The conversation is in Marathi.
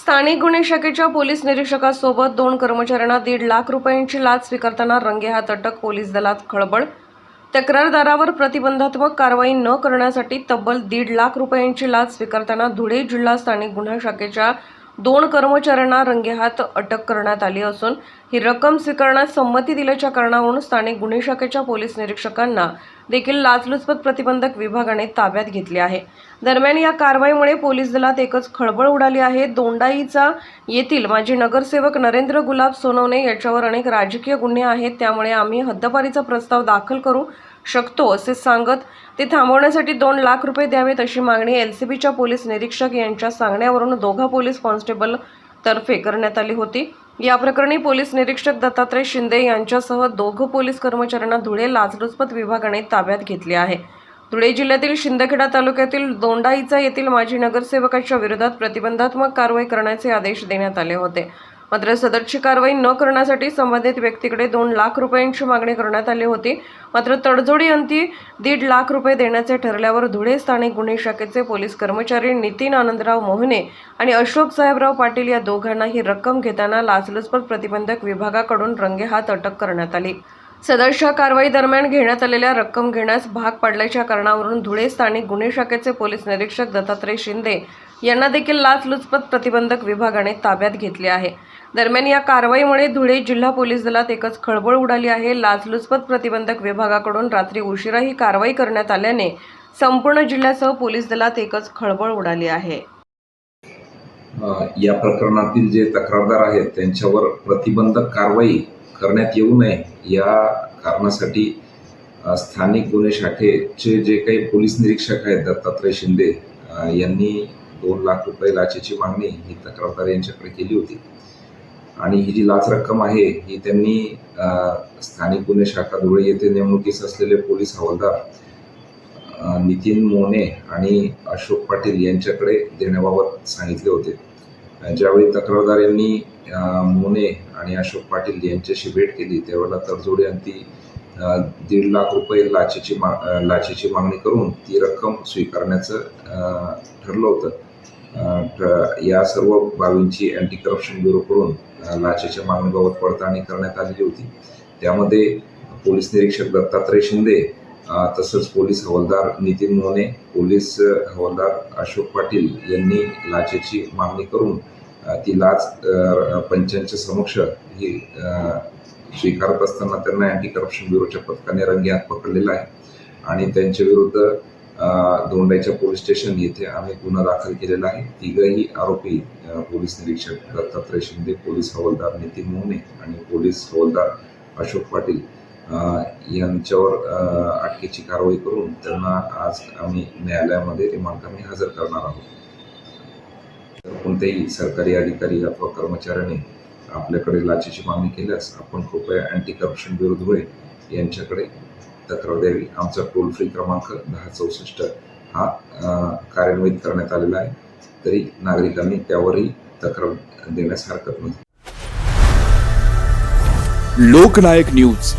स्थानिक गुन्हे शाखेच्या पोलीस निरीक्षकासोबत दोन कर्मचाऱ्यांना दीड लाख रुपयांची लाच स्वीकारताना रंगेहात अटक पोलीस दलात खळबळ. तक्रारदारावर प्रतिबंधात्मक कारवाई न करण्यासाठी तब्बल दीड लाख रुपयांची लाच स्वीकारताना धुळे जिल्हा स्थानिक गुन्हा शाखेच्या दोन कर्मचाऱ्यांना रंगेहात अटक करण्यात आली असून ही रक्कम स्वीकारण्यास संमती दिल्याच्या कारणावरून स्थानिक गुन्हे शाखेच्या पोलीस निरीक्षकांना देखील लाचलुचपत प्रतिबंधक विभागाने ताब्यात घेतले आहे. दरम्यान या कारवाईमुळे पोलीस दलात एकच खळबळ उडाली आहे. दोंडाईचा येथील माजी नगरसेवक नरेंद्र गुलाब सोनवणे याच्यावर अनेक राजकीय गुन्हे आहेत. त्यामुळे आम्ही हद्दपारीचा प्रस्ताव दाखल करू. शकतो असे सांगत ते थांबवण्यासाठी दोन लाख रुपये द्यावेत अशी मागणी एल सी बीच्या पोलीस निरीक्षक यांच्या सांगण्यावरून दोघा पोलीस कॉन्स्टेबल तर्फे करण्यात आली होती. या प्रकरणी पोलीस निरीक्षक दत्तात्रय शिंदे यांच्यासह दोघं पोलीस कर्मचाऱ्यांना धुळे लाचलुचपत विभागाने ताब्यात घेतले आहे. धुळे जिल्ह्यातील शिंदखेडा तालुक्यातील दोंडाईचा येथील माजी नगरसेवकाच्या विरोधात प्रतिबंधात्मक कारवाई करण्याचे आदेश देण्यात आले होते. मात्र सदरची कारवाई न करण्यासाठी संबंधित व्यक्तीकडे दोन लाख रुपयांची मागणी करण्यात आली होती. मात्र तडजोडी अंती दीड लाख रुपये देण्याचे ठरल्यावर धुळे स्थानिक गुन्हे शाखेचे पोलीस कर्मचारी नितीन आनंदराव मोहने आणि अशोक साहेबराव पाटील या दोघांना ही रक्कम घेताना लाचलुचपत प्रतिबंधक विभागाकडून रंगेहात अटक करण्यात आली. सदरच्या कारवाई दरम्यान घेण्यात आलेल्या रक्कम घेण्यास भाग पाडल्याच्या कारणावरून धुळे स्थानिक गुन्हे शाखेचे पोलीस निरीक्षक दत्तात्रय शिंदे यांना देखील लाचलुचपत प्रतिबंधक विभागाने ताब्यात घेतले आहे. दरम्यान या कारवाईमुळे धुळे जिल्हा पोलीस दलात एकच खळबळ उडाली आहे. लाचलुचपत प्रतिबंधक विभागाकडून रात्री उशिरा ही कारवाई करण्यात आल्याने संपूर्ण जिल्ह्यासह पोलीस दलात एकच खळबळ उडाली आहे. या प्रकरणातील जे तक्रारदार आहेत त्यांच्यावर प्रतिबंधक कारवाई करण्यात येऊ नये या कारणासाठी स्थानिक गुन्हे शाखेचे जे काही पोलीस निरीक्षक आहेत दत्तात्रय शिंदे यांनी दोन लाख रुपये लाचेची मागणी ही तक्रारदार यांच्याकडे केली होती. आणि ही जी लाच रक्कम आहे ही त्यांनी स्थानिक गुन्हे शाखा धुळे येथे नेमणुकीस असलेले पोलीस हवालदार नितीन मोने आणि अशोक पाटील यांच्याकडे देण्याबाबत सांगितले होते. ज्यावेळी तक्रारदार यांनी मोने आणि अशोक पाटील यांच्याशी भेट केली त्यावेळेला तडजोडी अंती दीड लाख रुपये लाचेची मा लाचेची मागणी करून ती रक्कम स्वीकारण्याचं ठरलं होतं. या सर्व बाबींची अँटी करप्शन ब्युरोकडून लाचेच्या मागणीबाबत पडताळणी करण्यात आलेली होती. त्यामध्ये पोलीस निरीक्षक दत्तात्रय शिंदे तसंच पोलीस हवालदार नितीन मोने पोलीस हवालदार अशोक पाटील यांनी लाचेची मागणी करून ती लाच पंचांच्या समक्ष ही स्वीकारत असताना त्यांना अँटी करप्शन ब्युरोच्या पथकाने रंगेहात पकडलेला आहे. आणि त्यांच्या विरुद्ध दोंडाईच्या पोलीस स्टेशन येथे आम्ही गुन्हा दाखल केलेला आहे. तिघही आरोपी पोलीस निरीक्षक दत्तात्रय शिंदे पोलीस हवालदार नितीन मोहने आणि पोलीस हवालदार अशोक पाटील यांच्यावर अटकेची कारवाई करून त्यांना आज आम्ही न्यायालयामध्ये रिमांडकामी हजर करणार आहोत. तर कोणत्याही सरकारी अधिकारी अथवा कर्मचाऱ्याने आपल्याकडे लाचेची मागणी केल्यास आपण कृपया अँटी करप्शन ब्युरो धुळे यांच्याकडे तक्रार द्यावी आमचा टोल फ्री क्रमांक दहा चौसष्ट हा कार्यान्वित करण्यात आलेला आहे. तरी नागरिकांनी त्यावरही तक्रार देण्यास हरकत नाही. लोकनायक न्यूज.